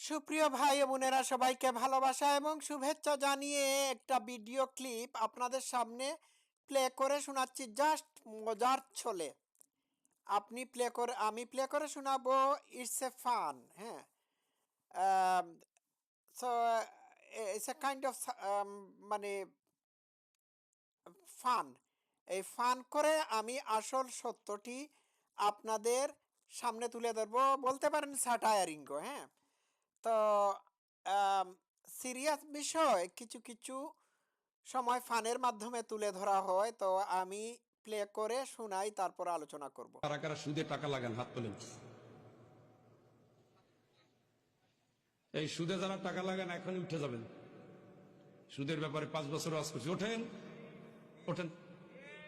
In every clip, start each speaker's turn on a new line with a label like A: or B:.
A: সুপ্রিয় ভাই বোনেরা, সবাইকে ভালোবাসা এবং শুভেচ্ছা জানিয়ে একটা ভিডিও ক্লিপ আপনাদের সামনে প্লে করে শোনাচ্ছি। জাস্ট মজার ছলে। আপনি প্লে করে, আমি প্লে করে শোনাবো, ইটস এ ফান হ্যাঁ। So it's a kind of মানে ফান। এই ফান করে আমি আসল সত্যটি আপনাদের সামনে তুলে ধরবো। বলতে পারেন স্যাটায়ারিঙ্গ হ্যাঁ। তো সিরিয়াস বিষয় কিছু কিছু সময় ফানের মাধ্যমে তুলে ধরা হয়। তো আমি প্লে করে শোনাই তারপর আলোচনা করব।
B: কারা কারা সুদে টাকা লাগান হাত তোলেন। এই সুদে যারা টাকা লাগান এখনই উঠে যাবেন। সুদের ব্যাপারে পাঁচ বছর আজ করছি। ওঠেন ওঠেন।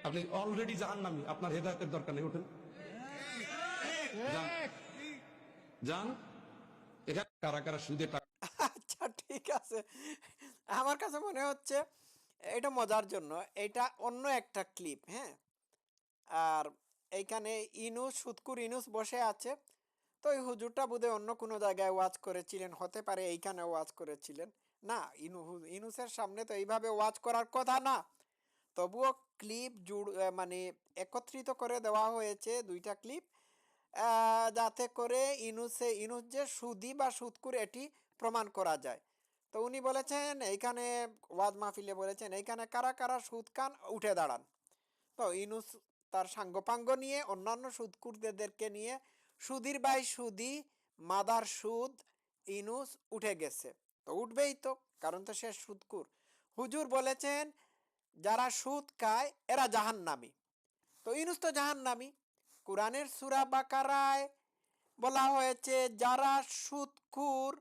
B: আপনি অলরেডি জাহান নামি আপনার হেদায়তের দরকার নেই ওঠেন। যান। যান। এখানে কারা কারা সুদে
A: আচ্ছা ঠিক আছে। আমার কাছে মনে হচ্ছে এটা মজার জন্য। এটা অন্য একটা ক্লিপ হ্যাঁ? আর এইখানে ইনুস, সুৎকুর ইনুস বসে আছে। তো এই হুজুরটা বোধহয় অন্য কোনো জায়গায় ওয়াচ করেছিলেন, হতে পারে এইখানে ওয়াচ করেছিলেন। না, ইনু, ইনুসের সামনে তো এইভাবে ওয়াচ করার কথা না। তবুও ক্লিপ জুড় মানে একত্রিত করে দেওয়া হয়েছে দুইটা ক্লিপ। যাতে করে ইনুসে ইনুস যে সুদি বা সুদকুর এটি প্রমাণ করা যায়। তো উনি বলেছেন, এইখানে ওয়াজ মাহফিলে বলেছেন, এইখানে কারা কারা সুদ কান উঠে দাঁড়ান। তো ইনুস তার সাঙ্গপাঙ্গ নিয়ে, অন্যান্য সুদকুরদেরকে নিয়ে, সুদির বাই সুদি, মাদার সুদ, ইনুস উঠে গেছে। তো উঠবেই তো, কারণ তো সে সুদকুর হুজুর বলেছেন, যারা সুদ খায়, এরা জাহান্নামী। তো ইনুস তো জাহান্নামী। কোরআনের সুরা বাকারায় বলা হয়েছে, যারা সুদকুর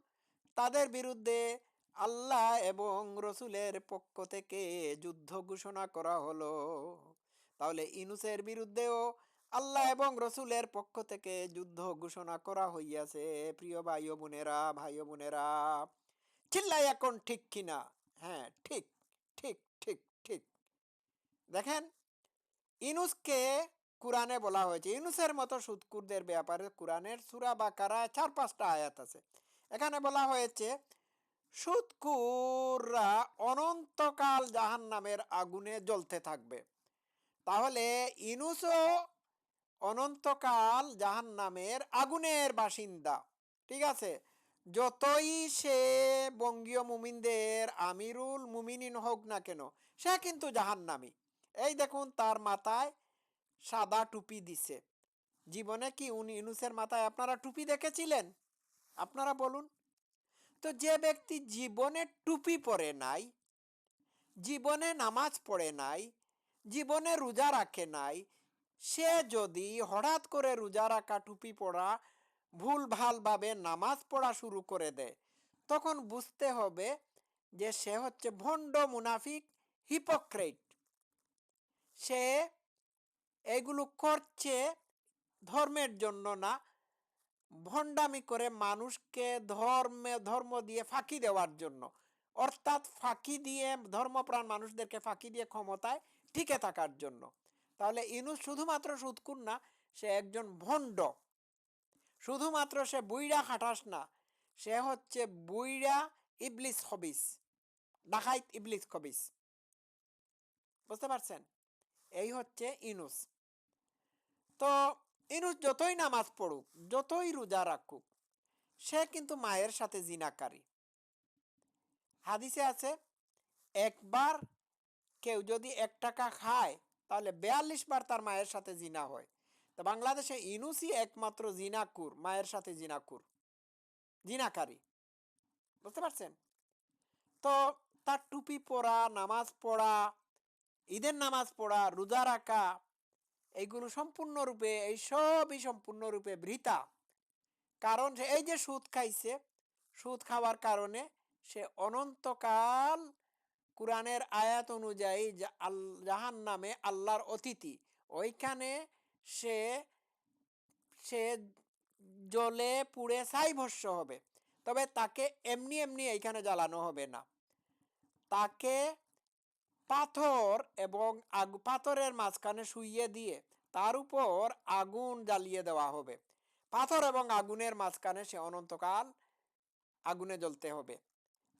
A: তাদের বিরুদ্ধে আল্লাহ এবং রসুলের পক্ষ থেকে যুদ্ধ ঘোষণা করা হলো। তাহলে ইনুসের বিরুদ্ধেও আল্লাহ এবং রসুলের পক্ষ থেকে যুদ্ধ ঘোষণা করা হইয়াছে। প্রিয় ভাই বোনেরা ভাই বোনেরা, চিল্লাই এখন ঠিক কিনা হ্যাঁ ঠিক ঠিক ঠিক ঠিক। দেখেন, ইনুসকে কোরআনে বলা হয়েছে ইনুসের মতো সুদকুরদের ব্যাপারে কোরআনের সুরা বা কারা চার, পাঁচটা আয়াত আছে। এখানে বলা হয়েছে সুদকুররা অনন্তকাল জাহান নামের আগুনে জ্বলতে থাকবে। তাহলে ইনুসও অনন্তকাল জাহান নামের আগুনের বাসিন্দা, ঠিক আছে? যতই সে বঙ্গীয় মুমিনদের, আমিরুল মুমিনিন হোক না কেন, সে কিন্তু জাহান্নামি। এই দেখুন তার মাথায় সাদা টুপি দিছে। জীবনে কি উনি ইনুসের মাথায় আপনারা টুপি দেখেছিলেন? আপনারা বলুন। তো যে ব্যক্তি জীবনে টুপি পরে নাই, জীবনে নামাজ পড়ে নাই, জীবনে রোজা রাখে নাই, সে যদি হঠাৎ করে রোজা রাখা টুপি পড়া ভুল ভালভাবে নামাজ পড়া শুরু করে দেয়, তখন বুঝতে হবে যে সে হচ্ছে ভণ্ড মুনাফিক, হিপোক্রেট। সে এগুলো করছে ধর্মের জন্য না। ভণ্ডামি করে মানুষকে ধর্মে, ধর্ম দিয়ে ফাঁকি দেওয়ার জন্য। অর্থাৎ ফাঁকি দিয়ে ধর্মপ্রাণ মানুষদেরকে ফাঁকি দিয়ে ক্ষমতায় টিকে থাকার জন্য। তাহলে ইনুস শুধুমাত্র সুৎকুর না, সে একজন ভণ্ড। শুধুমাত্র সে বুইড়া খাটাস না, সে হচ্ছে বুইড়া ইবলিস হবিস, ডাকাইত ইবলিস হবিস। বুঝতে পারছেন? এই হচ্ছে ইনুস তো ইনুস যতই নামাজ পড়ুক যতই রোজা রাখুক সে কিন্তু মায়ের সাথে জিনাকারী হাদিসে আছে একবার কেউ যদি এক টাকা খায় তাহলে বেয়াল্লিশ বার তার মায়ের সাথে জিনা হয় তো বাংলাদেশে ইনুসই একমাত্র জিনাকুর মায়ের সাথে জিনাকুর জিনাকারী বুঝতে পারছেন তো তার টুপি পরা নামাজ পড়া ঈদের নামাজ পড়া, রোজা রাখা এইগুলো সম্পূর্ণরূপে, এই সবই সম্পূর্ণরূপে বৃথা। কারণ সে, এই যে সুদ খাইছে, সুদ খাওয়ার কারণে সে অনন্তকাল কোরআনের আয়াত অনুযায়ী জাহান নামে আল্লাহর অতিথি। ওইখানে সে সে জলে পুড়ে ছাই ভস্য হবে। তবে তাকে এমনি এমনি এইখানে জ্বালানো হবে না। তাকে পাথর এবং আগ, পাথরের মাঝখানে শুইয়ে দিয়ে তার উপর আগুন জ্বালিয়ে দেওয়া হবে। পাথর এবং আগুনের মাঝখানে সে অনন্তকাল আগুনে জ্বলতে হবে।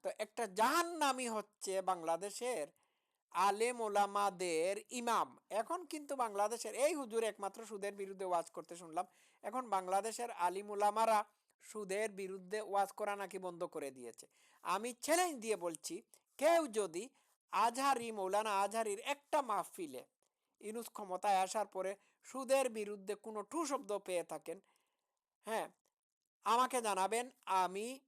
A: তো একটা জাহান্নামি হচ্ছে বাংলাদেশের আলেম ওলামাদের ইমাম। এখন কিন্তু বাংলাদেশের, এই হুজুর একমাত্র সুদের বিরুদ্ধে ওয়াজ করতে শুনলাম। এখন বাংলাদেশের আলিম ওলামারা সুদের বিরুদ্ধে ওয়াজ করা নাকি বন্ধ করে দিয়েছে। আমি চ্যালেঞ্জ দিয়ে বলছি, কেউ যদি আজহারি, মৌলানা আজহারির একটা মাহফিলে ইনুস ক্ষমতায় আসার পরে সুদের বিরুদ্ধে কোনো টু শব্দ পেয়ে থাকেন। হ্যাঁ আমাকে জানাবেন, আমি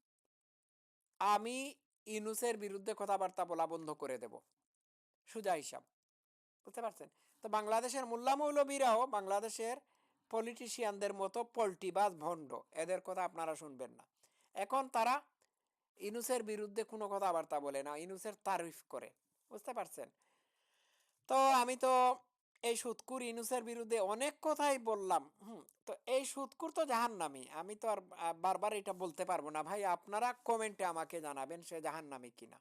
A: আমি ইনুসের বিরুদ্ধে কথাবার্তা বলা বন্ধ করে দেব। সুজা হিসাব। বুঝতে পারছেন? তো বাংলাদেশের মোল্লা মৌলবীরাও বাংলাদেশের পলিটিশিয়ানদের মতো পল্টিবাজ ভণ্ড, এদের কথা আপনারা শুনবেন না। এখন তারা ইনুসের বিরুদ্ধে কোনো কথাবার্তা বলে না, ইনুসের তারিফ করে। বুঝতে পারছেন? তো আমি তো এই সুৎকুর ইনুসের বিরুদ্ধে অনেক কথাই বললাম, হুম, তো এই সুৎকুর তো জাহান্নামি। আমি তো আর বারবার এটা বলতে পারব না। ভাই, আপনারা কমেন্টে আমাকে জানাবেন সে জাহান্নামি কিনা।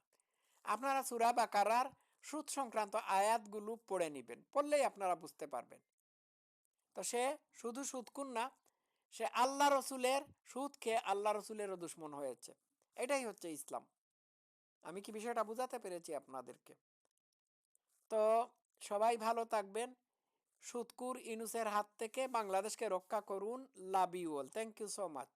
A: আপনারা সুরা বাকারার সুদ সংক্রান্ত আয়াতগুলো পড়ে নেবেন, পড়লেই আপনারা বুঝতে পারবেন। তো সে শুধু সুৎকুর না, সে আল্লাহ রসুলের সুদ খেয়ে আল্লাহ রসুলেরও দুশ্মন হয়েছে। এটাই হচ্ছে ইসলাম। আমি কি বিষয়টা বুঝাতে পেরেছি আপনাদেরকে? তো সবাই ভালো থাকবেন। সুতকুর ইনুসের হাত থেকে বাংলাদেশকে রক্ষা করুন love you all thank you so much